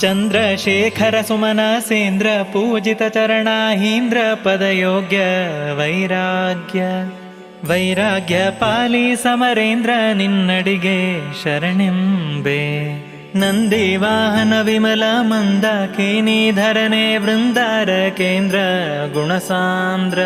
ಚಂದ್ರಶೇಖರ ಸುಮನ, ಸೇಂದ್ರ ಪೂಜಿತ ಚರಣಾಹೀಂದ್ರ, ಪದಯೋಗ್ಯ ವೈರಾಗ್ಯ. ವೈರಾಗ್ಯ ಪಾಲಿ ಸಮರೇಂದ್ರ, ನಿನ್ನಡಿಗೆ ಶರಣೆಂಬೆ. ನಂದಿ ವಾಹನ ವಿಮಲ, ಮಂದ, ಕೇನಿಧರನೆ, ವೃಂದಾರ ಕೇಂದ್ರ, ಗುಣಸಾಂದ್ರ.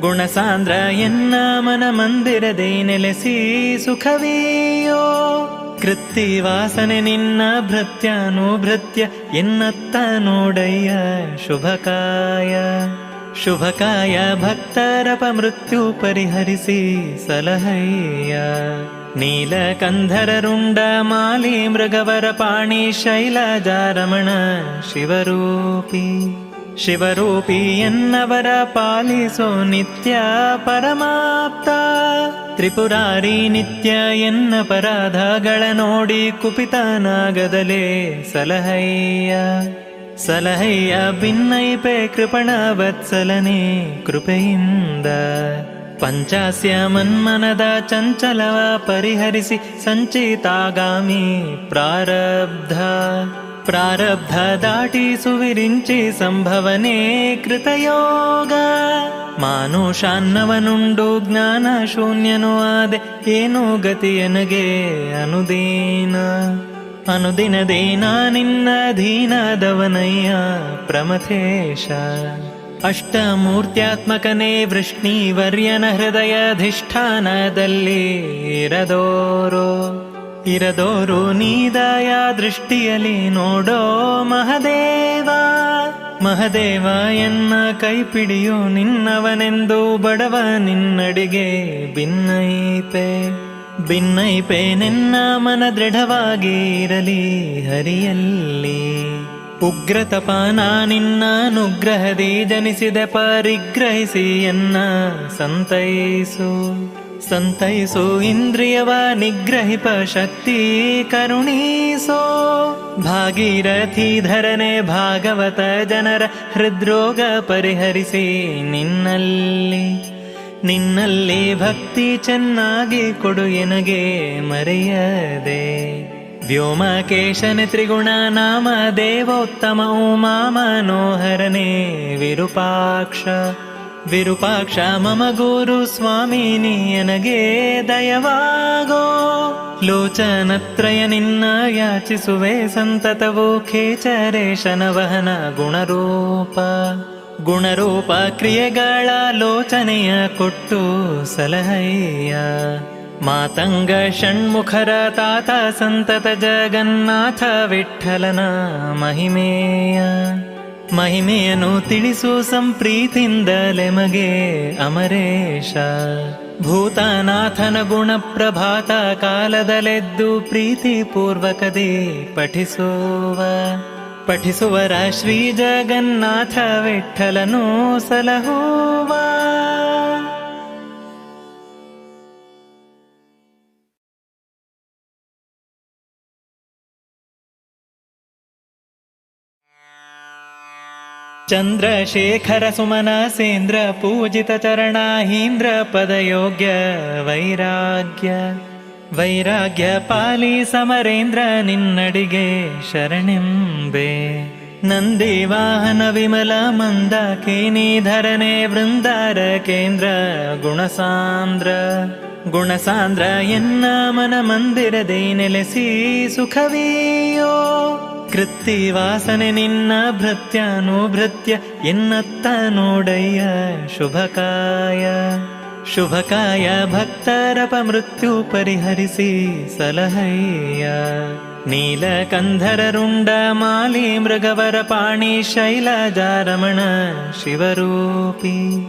ಗುಣಸಾಂದ್ರ ಎನ್ನ ಮನ ಮಂದಿರದೆ ನೆಲೆಸಿ ಸುಖವೀಯೋ. ಕೃತ್ತಿ ವಾಸನೆ ನಿನ್ನ ಭೃತ್ಯಾನುಭೃತ್ಯ ಎನ್ನತ್ತ ನೋಡಯ್ಯ ಶುಭಕಾಯ. ಶುಭಕಾಯ ಭಕ್ತರಪ ಮೃತ್ಯು ಪರಿಹರಿಸಿ ಸಲಹಯ್ಯ. ನೀಲಕಂಧರ ರುಂಡ ಮಾಲಿ ಮೃಗವರ ಪಾಣಿ ಶೈಲಜಾರಮಣ ಶಿವರೂಪಿ. ಶಿವರೂಪಿ ಎನ್ನವರ ಪಾಲಿಸೋ ನಿತ್ಯ ಪರಮಾಪ್ತ. ತ್ರಿಪುರಾರಿ ನಿತ್ಯ ಎನ್ನ ಪರಾಧಗಳ ನೋಡಿ ಕುಪಿತನಾಗದಲೇ. ಸಲಹಯ್ಯ ಸಲಹಯ್ಯ, ಭಿನ್ನೈಪೆ ಕೃಪಣ ವತ್ಸಲನೆ ಕೃಪೆಯಿಂದ. ಪಂಚಾಸ್ಯ ಮನ್ಮನದ ಚಂಚಲವ ಪರಿಹರಿಸಿ ಸಂಚಿತಾಗಾಮಿ ಪ್ರಾರಬ್ಧ. ಪ್ರಾರಬ್ಧ ದಾಟಿ ಸುವಿರಿಂಚಿ ಸಂಭವನೆ ಕೃತಯೋಗ. ಮಾನುಷಾನ್ನವನುಂಡು ಜ್ಞಾನ ಶೂನ್ಯನು ಆದೆ ಏನು ಗತಿಯನಗೆ ಅನುದೀನ. ಅನುದಿನದೇನ ನಿನ್ನ ಧೀನದವನಯ್ಯ ಪ್ರಮಥೇಶ. ಅಷ್ಟಮೂರ್ತ್ಯಾತ್ಮಕನೇ ವೃಷ್ಣೀವರ್ಯನ ಹೃದಯಧಿಷ್ಠಾನದಲ್ಲಿ ಇರದೋರೋ. ಇರದೋರು ನೀದಯ ದೃಷ್ಟಿಯಲ್ಲಿ ನೋಡೋ ಮಹದೇವ. ಮಹದೇವ, ಎನ್ನ ಕೈಪಿಡಿಯು ನಿನ್ನವನೆಂದು ಬಡವ ನಿನ್ನಡಿಗೆ ಭಿನ್ನೈಪೆ. ಭಿನ್ನೈಪೆ ನಿನ್ನ ಮನ ದೃಢವಾಗಿ ಇರಲಿ ಹರಿಯಲ್ಲಿ. ಉಗ್ರತಪಾನ ನಿನ್ನ ಅನುಗ್ರಹದಿ ಜನಿಸಿದ, ಪರಿಗ್ರಹಿಸಿ ಎನ್ನ ಸಂತೈಸು. ಸಂತೈಸು ಇಂದ್ರಿಯವ ನಿಗ್ರಹಿಪ ಶಕ್ತಿ ಕರುಣೀಸೋ. ಭಾಗೀರಥಿ ಧರನೆ ಭಾಗವತ ಜನರ ಹೃದ್ರೋಗ ಪರಿಹರಿಸಿ ನಿನ್ನಲ್ಲಿ. ನಿನ್ನಲ್ಲಿ ಭಕ್ತಿ ಚೆನ್ನಾಗಿ ಕೊಡು ಎನಗೆ ಮರೆಯದೆ. ವ್ಯೋಮಕೇಶನ ತ್ರಿಗುಣ ನಾಮ ದೇವೋತ್ತಮ ಉಮಾ ವಿರೂಪಾಕ್ಷ. ವಿರೂಪಾಕ್ಷ, ಮಮ ಗುರು ಸ್ವಾಮಿ, ನೀಯನಗೆ ದಯವಾಗೋ. ಲೋಚನತ್ರಯ ನಿನ್ನ ಯಾಚಿಸುವೆ ಸಂತತವು ಖೇಚರೇಶನ ವಹನ ಗುಣರೂಪ. ಗುಣರೂಪ ಕ್ರಿಯೆಗಳ ಲೋಚನೆಯ ಕೊಟ್ಟು ಸಲಹಯ್ಯ ಮಾತಂಗ ಷಣ್ಮುಖರ ತಾತ, ಸಂತತ ಜಗನ್ನಾಥ ವಿಠಲನ ಮಹಿಮೆಯ. ಮಹಿಮೆಯನ್ನು ತಿಳಿಸು ಸಂಪ್ರೀತಿಂದಲೆ ಮಗೆ ಅಮರೇಶ. ಭೂತನಾಥನ ಗುಣ ಪ್ರಭಾತ ಕಾಲದಲೆದ್ದು ಪ್ರೀತಿ ಪೂರ್ವಕದಿ ಪಠಿಸುವ. ಪಠಿಸುವರ ಶ್ರೀ ಜಗನ್ನಾಥ ವಿಠಲನು ಸಲಹುವ. ಚಂದ್ರಶೇಖರ ಸುಮನ ಸೇಂದ್ರ ಪೂಜಿತ ಚರಣಾಹೀಂದ್ರ ಪದಯೋಗ್ಯ ವೈರಾಗ್ಯ. ವೈರಾಗ್ಯ ಪಾಲಿ ಸಮರೇಂದ್ರ ನಿನ್ನಡಿಗೆ ಶರಣೆಂಬೆ. ನಂದಿ ವಾಹನ ವಿಮಲ ಮಂದ ಕೇನಿಧರನೆ ವೃಂದಾರ ಕೇಂದ್ರ ಗುಣಸಾಂದ್ರ. ಗುಣಸಾಂದ್ರ ಎನ್ನ ಮನ ಮಂದಿರದೆ ನೆಲೆಸಿ ಸುಖವೀಯೋ. ಕೃತ್ತಿ ವಾಸನೆ ನಿನ್ನ ಭೃತ್ಯಾನುಭೃತ್ಯ ಎನ್ನತ್ತ ನೋಡಯ್ಯ ಶುಭಕಾಯ. ಶುಭಕಾಯ ಭಕ್ತರಪ ಮೃತ್ಯು ಪರಿಹರಿಸಿ ಸಲಹಯ್ಯ. ನೀಲಕಂಧರ ರುಂಡ ಮಾಲಿ ಮೃಗವರ ಪಾಣಿ ಶೈಲಜಾರಮಣ ಶಿವರೂಪಿ.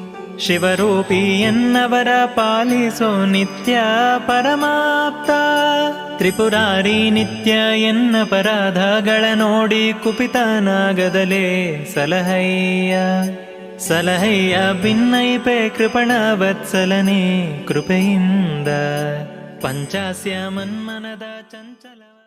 ಶಿವರೂಪಿ ಎನ್ನವರ ಪಾಲಿಸೋ ನಿತ್ಯ ಪರಮಾಪ್ತ ತ್ರಿಪುರಾರಿ ನಿತ್ಯ ಎನ್ನ ಪರಾಧಗಳ ನೋಡಿ ಕುಪಿತನಾಗದಲೇ. ಸಲಹಯ್ಯ ಸಲಹಯ್ಯ ಭಿನ್ನೈಪೆ ಕೃಪಣ ವತ್ಸಲನೇ ಕೃಪೆಯಿಂದ. ಪಂಚಾಸ್ಯ ಮನ್ಮನದ ಚಂಚಲ